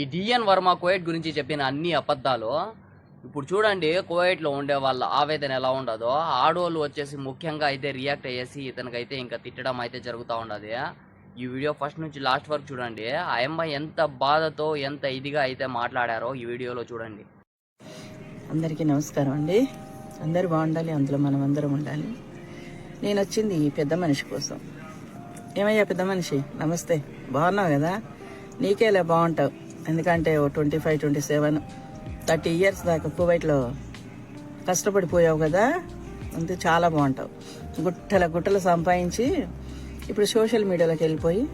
ఈ డిఎన్ వర్మ కోయట్ గురించి చెప్పిన అన్ని అబద్ధాలు ఇప్పుడు చూడండి కోయట్లో ఉండే వాళ్ళ ఆవేదన ఎలా ఉండదో ఆడవాళ్ళు వచ్చేసి ముఖ్యంగా అయితే రియాక్ట్ అయ్యేసి ఇతనికైతే ఇంకా తిట్టడం అయితే జరుగుతూ ఉండదు. ఈ వీడియో ఫస్ట్ నుంచి లాస్ట్ వరకు చూడండి. ఆ అమ్మాయి ఎంత బాధతో ఎంత ఇదిగా అయితే మాట్లాడారో ఈ వీడియోలో చూడండి. అందరికీ నమస్కారం అండి. అందరు బాగుండాలి అందులో మనం అందరం ఉండాలి. నేను వచ్చింది ఈ పెద్ద మనిషి కోసం. ఏమయ్యా పెద్ద మనిషి? నమస్తే. బాగున్నావు కదా? నీకేలా బాగుంటావు. ఎందుకంటే ఓ twenty five twenty seven thirty years దాకా కువైట్లో కష్టపడిపోయావు కదా అంతే చాలా బాగుంటావు. గుట్టల గుట్టలు సంపాదించి ఇప్పుడు సోషల్ మీడియాలోకి వెళ్ళిపోయి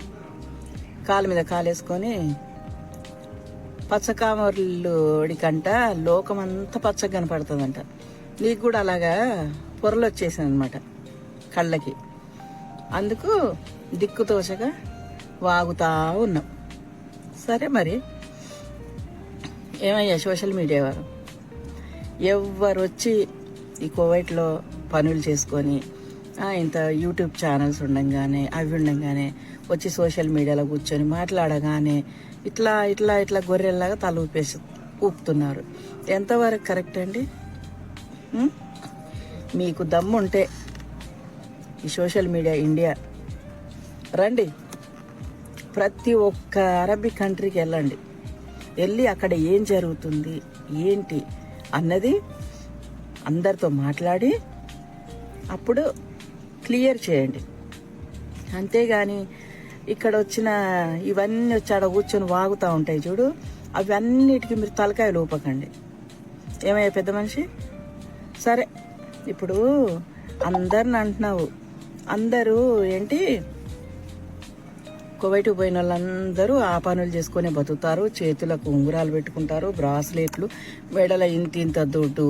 కాలు మీద కాలేసుకొని పచ్చకామరుడికంట లోకమంతా పచ్చగా కనపడుతుందంట. నీకు కూడా అలాగా పొరలు వచ్చేసింది అనమాట కళ్ళకి. అందుకు దిక్కుతోచగా వాగుతా ఉన్నాం సరే మరి. ఏమయ్యా సోషల్ మీడియా వారు? ఎవరు వచ్చి ఈ కోవైట్లో పనులు చేసుకొని ఇంత యూట్యూబ్ ఛానల్స్ ఉండంగానే అవి ఉండంగానే వచ్చి సోషల్ మీడియాలో కూర్చొని మాట్లాడగానే ఇట్లా ఇట్లా ఇట్లా గొర్రెల్లాగా తల ఊపేసి ఊపుతున్నారు. ఎంతవరకు కరెక్ట్ అండి? మీకు మీకు దమ్ముంటే ఈ సోషల్ మీడియా ఇండియా. రండి. ప్రతి ఒక్క అరబిక్ కంట్రీకి వెళ్ళండి. వెళ్ళి అక్కడ ఏం జరుగుతుంది ఏంటి అన్నది అందరితో మాట్లాడి అప్పుడు క్లియర్ చేయండి. అంతేగాని ఇక్కడ వచ్చిన ఇవన్నీ వచ్చి ఆడ కూర్చొని వాగుతూ ఉంటాయి చూడు అవన్నిటికీ మీరు తలకాయలు ఊపకండి. ఏమయ్యా పెద్ద మనిషి? సరే ఇప్పుడు అందరిని అంటున్నావు. అందరూ ఏంటి కువైట్కి పోయిన వాళ్ళందరూ ఆ పనులు చేసుకొని బతుకుతారు. చేతులకు ఉంగరాలు పెట్టుకుంటారు. బ్రాస్లెట్లు మెడల ఇంత ఇంత దుడ్డు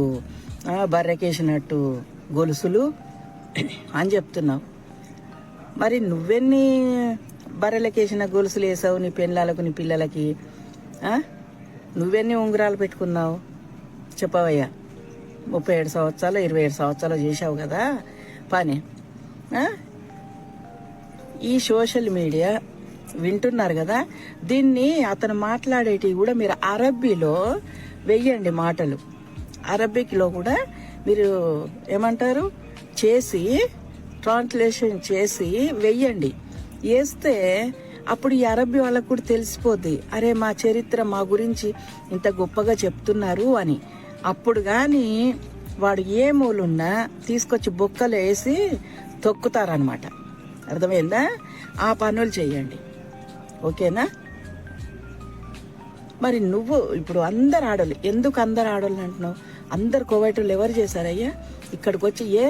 బర్రెకేసినట్టు గొలుసులు అని చెప్తున్నావు మరి నువ్వెన్ని బర్రెలకేసిన గొలుసులు వేసావు నీ పెళ్ళాలకు నీ పిల్లలకి? నువ్వెన్ని ఉంగరాలు పెట్టుకున్నావు? చెప్పవయ్యా. ముప్పై ఏడు సంవత్సరాలు ఇరవై ఏడు సంవత్సరాలు చేసావు కదా పని. ఈ సోషల్ మీడియా వింటున్నారు కదా? దీన్ని అతను మాట్లాడేటివి కూడా మీరు అరబ్బీలో వెయ్యండి మాటలు. అరబిక్లో కూడా మీరు ఏమంటారు? చేసి ట్రాన్స్లేషన్ చేసి వెయ్యండి. వేస్తే అప్పుడు ఈ అరబ్బీ వాళ్ళకు కూడా తెలిసిపోద్ది. అరే మా చరిత్ర మా గురించి ఇంత గొప్పగా చెప్తున్నారు అని. అప్పుడు కానీ వాడు ఏ మూలున్నా తీసుకొచ్చి బొక్కలు వేసి తొక్కుతారనమాట అర్థమైందా? ఆ పనులు చేయండి. ఓకేనా? మరి నువ్వు ఇప్పుడు అందరు ఆడోళ్ళు ఎందుకు అందరు ఆడోళ్ళు అంటున్నావు? అందరు కోవైటోళ్ళు ఎవరు చేశారయ్యా? ఇక్కడికి వచ్చి ఏ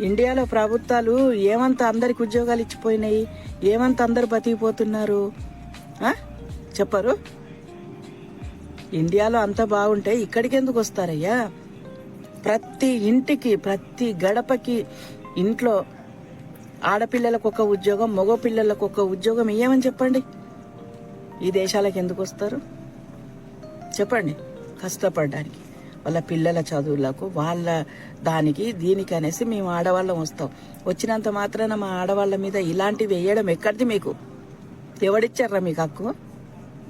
ఇండియాలో ప్రభుత్వాలు ఏమంత అందరికి ఉద్యోగాలు ఇచ్చిపోయినాయి? ఏమంత అందరు బతికిపోతున్నారు? చెప్పరు? ఇండియాలో అంత బాగుంటే ఇక్కడికి ఎందుకు వస్తారయ్యా? ప్రతి ఇంటికి ప్రతి గడపకి ఇంట్లో ఆడపిల్లలకు ఒక ఉద్యోగం మగ పిల్లలకు ఒక ఉద్యోగం ఇయ్యమని చెప్పండి. ఈ దేశాలకు ఎందుకు వస్తారు? చెప్పండి. కష్టపడడానికి. వాళ్ళ పిల్లల చదువులకు వాళ్ళ దానికి దీనికి అనేసి మేము ఆడవాళ్ళం వస్తాం. వచ్చినంత మాత్రాన మా ఆడవాళ్ళ మీద ఇలాంటివి వేయడం ఎక్కడిది మీకు? ఎవడిచ్చారా మీకు హక్కు?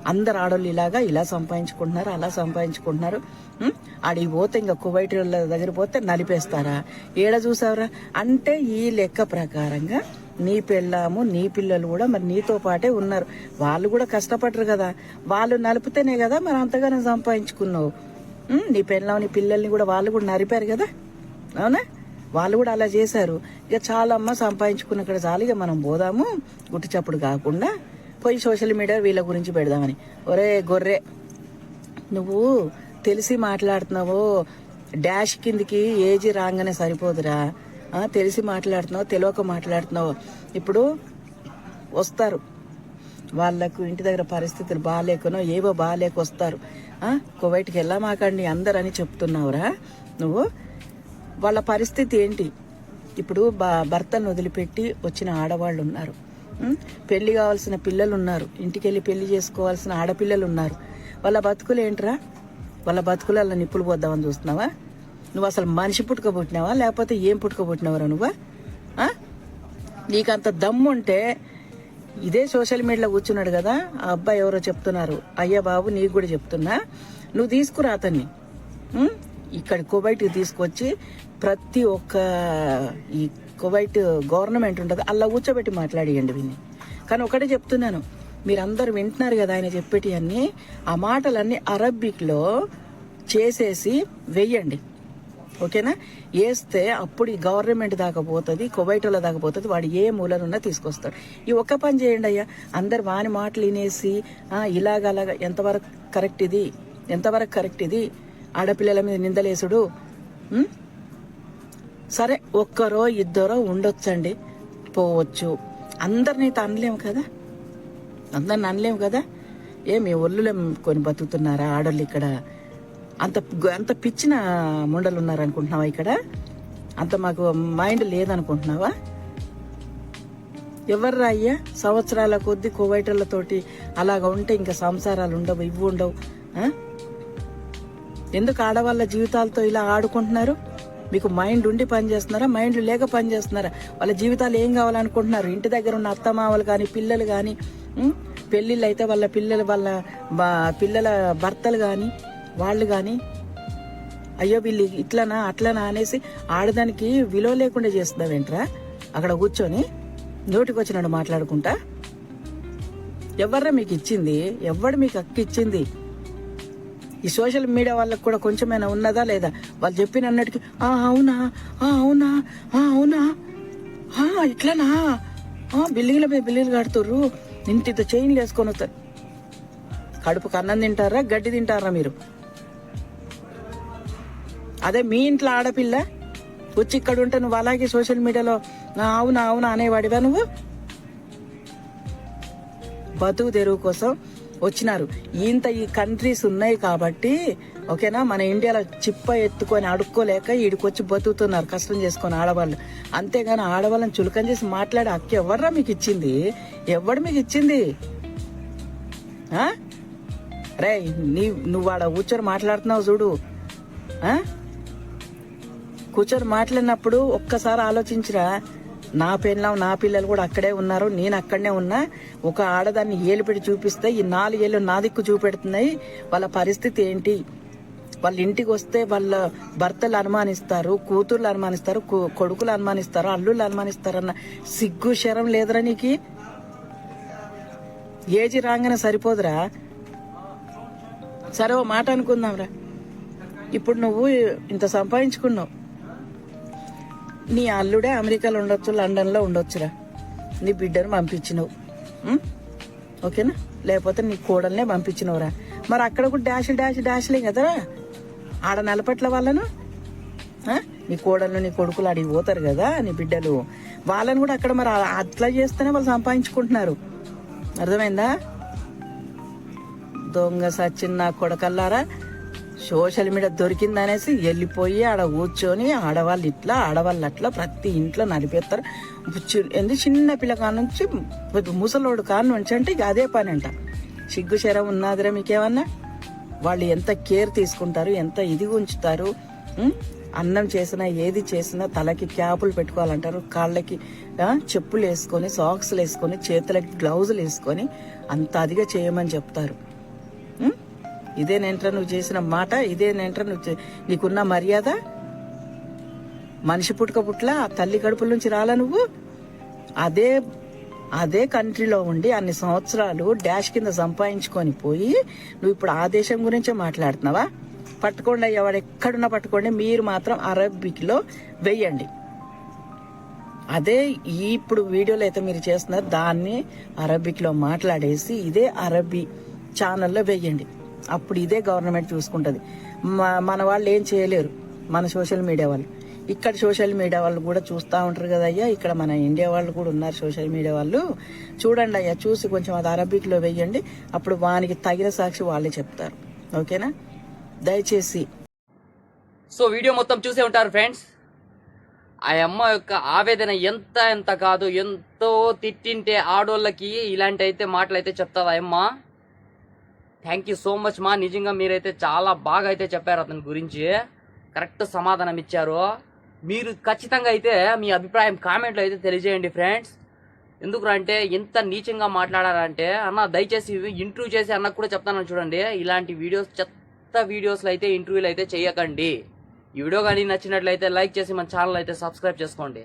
అందరు ఆడోళ్ళు ఇలాగా ఇలా సంపాదించుకుంటున్నారు అలా సంపాదించుకుంటున్నారు. ఉం? ఆడికి పోతే ఇంకా కువైట్ వాళ్ళ దగ్గర పోతే నలిపేస్తారా? ఏడ చూసావరా? అంటే ఈ లెక్క ప్రకారంగా నీ పెళ్ళాము నీ పిల్లలు కూడా మరి నీతో పాటే ఉన్నారు. వాళ్ళు కూడా కష్టపడరు కదా. వాళ్ళు నలిపితేనే కదా మరి అంతగానో సంపాదించుకున్నావు. నీ పెళ్ళాం నీ పిల్లల్ని కూడా వాళ్ళు కూడా నరిపారు కదా. అవునా? వాళ్ళు కూడా అలా చేశారు. ఇక చాలా అమ్మ సంపాదించుకున్న ఇక్కడ చాలు. ఇక మనం పోదాము. గుట్టిచప్పుడు కాకుండా పోయి సోషల్ మీడియా వీళ్ళ గురించి పెడదామని. ఒరే గొర్రె నువ్వు తెలిసి మాట్లాడుతున్నావు డాష్ కిందికి ఏజీ రాగానే సరిపోదురా. తెలిసి మాట్లాడుతున్నావు తెలియక మాట్లాడుతున్నావు. ఇప్పుడు వస్తారు. వాళ్ళకు ఇంటి దగ్గర పరిస్థితులు బాగాలేకనో ఏవో బాగాలేక వస్తారు. కువైట్కి వెళ్ళమాకండి అందరు అని చెప్తున్నావురా. నువ్వు వాళ్ళ పరిస్థితి ఏంటి? ఇప్పుడు భర్తను వదిలిపెట్టి వచ్చిన ఆడవాళ్ళు ఉన్నారు పెళ్ళి కావాల్సిన పిల్లలు ఉన్నారు ఇంటికి వెళ్ళి పెళ్ళి చేసుకోవాల్సిన ఆడపిల్లలు ఉన్నారు వాళ్ళ బతుకులు ఏంట్రా? వాళ్ళ బతుకులలో నిప్పులు పోద్దామని చూస్తున్నావా? నువ్వు అసలు మనిషి పుట్టుక పుట్టినావా? లేకపోతే ఏం పుట్టుకబుట్టినావరా నువ్వా? నీకంత దమ్ము ఉంటే ఇదే సోషల్ మీడియాలో కూర్చున్నాడు కదా ఆ అబ్బాయి ఎవరో చెప్తున్నారు. అయ్యా బాబు నీకు కూడా చెప్తున్నా. నువ్వు తీసుకురా అతన్ని. ఇక్కడ కువైట్కి తీసుకొచ్చి ప్రతి ఒక్క ఈ కువైట్ గవర్నమెంట్ ఉంటుంది అలా కూర్చోబెట్టి మాట్లాడియండి విని కానీ ఒకటే చెప్తున్నాను మీరందరూ వింటున్నారు కదా ఆయన చెప్పేటి అన్ని ఆ మాటలన్నీ అరబిక్లో చేసేసి వెయ్యండి ఓకేనా? వేస్తే అప్పుడు ఈ గవర్నమెంట్ దాకా పోతుంది కువైట్లో దాకా పోతుంది వాడు ఏ మూలనున్నా తీసుకొస్తాడు. ఈ ఒక్క పని చేయండి అయ్యా. అందరు వాని మాటలు వినేసి ఇలాగలాగా ఇలాగ ఎంతవరకు కరెక్ట్ ఇది? ఎంతవరకు కరెక్ట్ ఇది? ఆడపిల్లల మీద నిందలేసుడు. సరే ఒక్కరో ఇద్దరో ఉండొచ్చండి. పోవచ్చు. అందరినీ తనలేము అనలేము కదా? అందరిని అనలేము కదా? ఏమి ఒళ్ళులే కొని బతుకుతున్నారా ఆడోళ్ళు ఇక్కడ? అంత అంత పిచ్చిన ముండలు ఉన్నారనుకుంటున్నావా ఇక్కడ? అంత మాకు మైండ్ లేదనుకుంటున్నావా? ఎవర్రా అయ్యా? సంవత్సరాల కొద్ది కోవైటర్లతోటి అలాగ ఉంటే ఇంకా సంసారాలు ఉండవు ఇవి ఉండవు. ఎందుకు ఆడవాళ్ళ జీవితాలతో ఇలా ఆడుకుంటున్నారు? మీకు మైండ్ ఉండి పనిచేస్తున్నారా? మైండ్ లేక పనిచేస్తున్నారా? వాళ్ళ జీవితాలు ఏం కావాలనుకుంటున్నారు? ఇంటి దగ్గర ఉన్న అత్తమామలు కానీ పిల్లలు కానీ పెళ్ళిళ్ళు అయితే వాళ్ళ పిల్లలు వాళ్ళ బా- పిల్లల భర్తలు కానీ వాళ్ళు కానీ అయ్యో వీళ్ళు ఇట్లనా అట్లనా అనేసి ఆడదానికి విలువ లేకుండా చేస్తున్నావేంట్రా? అక్కడ కూర్చొని నోటికి వచ్చినాడు మాట్లాడుకుంటా? ఎవర్రా మీకు ఇచ్చింది? ఎవడు మీకు అక్క ఇచ్చింది? ఈ సోషల్ మీడియా వాళ్ళకి కూడా కొంచెమైనా ఉన్నదా లేదా? వాళ్ళు చెప్పిన అన్నట్టుకి "ఆ, అవునా? ఆ, అవునా? ఆ, అవునా? ఆ, ఇట్లానా? ఆ, బిల్డింగ్ల మీద బిల్డింగ్లు కడుతుర్రు. ఇంటితో చైన్లు వేసుకొని వస్తారు. కడుపుకు అన్నం తింటారా గడ్డి తింటారా మీరు? అదే మీ ఇంట్లో ఆడపిల్ల వచ్చి ఇక్కడ ఉంటే నువ్వు అలాగే సోషల్ మీడియాలో అవునా అవునా అనేవాడివా నువ్వు? బతుకు తెరువు కోసం వచ్చినారు. ఇంత ఈ కంట్రీస్ ఉన్నాయి కాబట్టి ఓకేనా? మన ఇండియాలో చిప్ప ఎత్తుకొని అడుక్కోలేక ఈడికొచ్చి బతుకుతున్నారు కష్టం చేసుకొని ఆడవాళ్ళు. అంతేగాని ఆడవాళ్ళని చులకం చేసి మాట్లాడే హక్కు ఎవర్రా మీకు ఇచ్చింది? ఎవడు మీకు ఇచ్చింది? ఆ? రే నీ నువ్వు ఆడ కూర్చొని మాట్లాడుతున్నావు చూడు. కూర్చొని మాట్లాడినప్పుడు ఒక్కసారి ఆలోచించరా. నా పెళ్ళం నా పిల్లలు కూడా అక్కడే ఉన్నారు. నేను అక్కడనే ఉన్నా. ఒక ఆడదాన్ని ఏలు పెట్టి చూపిస్తే ఈ నాలుగేళ్ళు నా దిక్కు చూపెడుతున్నాయి. వాళ్ళ పరిస్థితి ఏంటి? వాళ్ళ ఇంటికి వస్తే వాళ్ళ భర్తలు అనుమానిస్తారు కూతుర్లు అనుమానిస్తారు కొడుకులు అనుమానిస్తారు అల్లుళ్ళు అనుమానిస్తారు అన్న సిగ్గు శరం లేదురా నీకు? ఏజీ రాగానే సరిపోదురా? సరే ఓ మాట అనుకుందాంరా. ఇప్పుడు నువ్వు ఇంత సంపాదించుకున్నావు. నీ అల్లుడే అమెరికాలో ఉండొచ్చు లండన్లో ఉండొచ్చురా. నీ బిడ్డను పంపించినవు. ఓకేనా? లేకపోతే నీ కోడల్నే పంపించినవురా. మరి అక్కడ కూడా డాష్ డాష్ డాష్లే కదరా. ఆడ నలపట్ల వాళ్ళను? నీ కోడలు నీ కొడుకులు అడిగి పోతారు కదా నీ బిడ్డలు. వాళ్ళని కూడా అక్కడ మరి అట్లా చేస్తేనే వాళ్ళు సంపాదించుకుంటున్నారు. అర్థమైందా? దొంగ సచిన్ నా కొడకల్లారా? సోషల్ మీడియా దొరికిందనేసి వెళ్ళిపోయి ఆడ కూర్చొని ఆడవాళ్ళు ఇట్లా ఆడవాళ్ళు అట్లా ప్రతి ఇంట్లో నలిపేస్తారు ఎందుకు చిన్న పిల్ల కాడ నుంచి ముసలోడు కాని నుంచి అంటే ఇక అదే పని అంట. సిగ్గు శరం ఉన్నాదిరా మీకేమన్నా? వాళ్ళు ఎంత కేర్ తీసుకుంటారు ఎంత ఇది ఉంచుతారు అన్నం చేసినా ఏది చేసినా తలకి క్యాపులు పెట్టుకోవాలంటారు. కాళ్ళకి చెప్పులు వేసుకొని సాక్స్లు వేసుకొని చేతులకి గ్లౌజులు వేసుకొని అంత అదిగా చేయమని చెప్తారు. ఇదేనేంట్రా నువ్వు చేసిన మాట ఇదేనేంట్రా నువ్వు నీకున్న మర్యాద? మనిషి పుట్టుక పుట్ల ఆ తల్లి కడుపుల నుంచి రాలా నువ్వు? అదే అదే కంట్రీలో ఉండి అన్ని సంవత్సరాలు డాష్ కింద సంపాదించుకొని పోయి నువ్వు ఇప్పుడు ఆ దేశం గురించే మాట్లాడుతున్నావా? పట్టుకోండి అయ్యా ఎక్కడున్నా పట్టుకోండి మీరు మాత్రం అరబిక్లో వెయ్యండి. అదే ఇప్పుడు వీడియోలో అయితే మీరు చేస్తున్నారు దాన్ని అరబిక్లో మాట్లాడేసి ఇదే అరబీ ఛానల్లో వెయ్యండి. అప్పుడు ఇదే గవర్నమెంట్ చూసుకుంటుంది. మన వాళ్ళు ఏం చేయలేరు. మన సోషల్ మీడియా వాళ్ళు. ఇక్కడ సోషల్ మీడియా వాళ్ళు కూడా చూస్తూ ఉంటారు కదయ్యా ఇక్కడ మన ఇండియా వాళ్ళు కూడా ఉన్నారు సోషల్ మీడియా వాళ్ళు. చూడండి అయ్యా చూసి కొంచెం అది అరబిక్లో వేయండి. అప్పుడు వానికి తగిన సాక్షి వాళ్ళే చెప్తారు. ఓకేనా? దయచేసి. సో వీడియో మొత్తం చూసే ఉంటారు ఫ్రెండ్స్. ఆ అమ్మ యొక్క ఆవేదన ఎంత ఎంత కాదు ఎంతో తిట్టింటే ఆడోళ్ళకి ఇలాంటి అయితే మాటలు అయితే చెప్తావా అమ్మ? థ్యాంక్ యూ సో మచ్ మా నిజంగా మీరైతే చాలా బాగా అయితే చెప్పారు అతని గురించి. కరెక్ట్ సమాధానం ఇచ్చారు. మీరు ఖచ్చితంగా అయితే మీ అభిప్రాయం కామెంట్లో అయితే తెలియజేయండి ఫ్రెండ్స్ ఎందుకు అంటే ఇంత నీచంగా మాట్లాడారంటే అన్న దయచేసి ఇంటర్వ్యూ చేసి అన్నకు కూడా చెప్తాను చూడండి. ఇలాంటి వీడియోస్ చెత్త వీడియోస్లో అయితే ఇంటర్వ్యూలు అయితే చేయకండి. ఈ వీడియో కానీ నచ్చినట్లయితే లైక్ చేసి మన ఛానల్ అయితే సబ్స్క్రైబ్ చేసుకోండి.